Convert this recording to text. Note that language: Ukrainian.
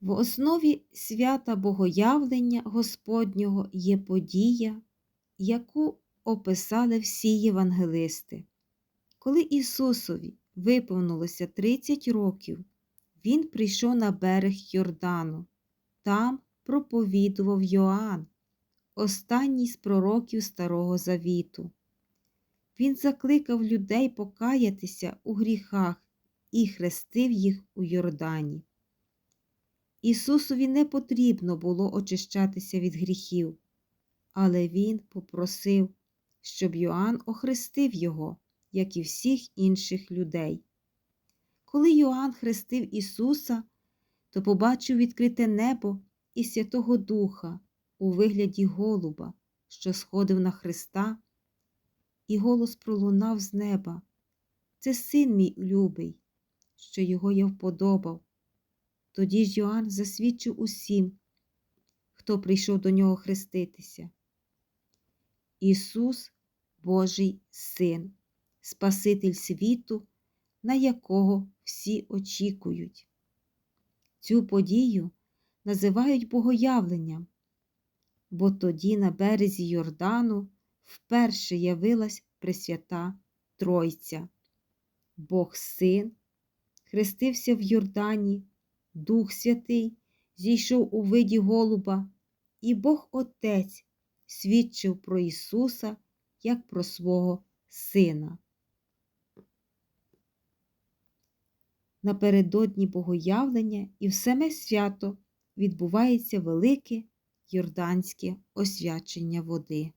В основі свята Богоявлення Господнього є подія, яку описали всі євангелисти. Коли Ісусові виповнилося 30 років, Він прийшов на берег Йордану. Там проповідував Йоанн, останній з пророків Старого Завіту. Він закликав людей покаятися у гріхах і хрестив їх у Йордані. Ісусові не потрібно було очищатися від гріхів, але Він попросив, щоб Йоанн охрестив його, як і всіх інших людей. Коли Йоанн хрестив Ісуса, то побачив відкрите небо і Святого Духа у вигляді голуба, що сходив на Христа, і голос пролунав з неба. Це син мій любий, що його я вподобав. Тоді ж Йоанн засвідчив усім, хто прийшов до нього хреститися. Ісус Божий Син, Спаситель світу, на якого всі очікують. Цю подію називають Богоявленням, бо тоді на березі Йордану вперше явилась Пресвята Тройця. Бог Син хрестився в Йордані, Дух Святий зійшов у виді голуба, і Бог Отець свідчив про Ісуса як про свого Сина. Напередодні Богоявлення і в саме свято відбувається велике Йорданське освячення води.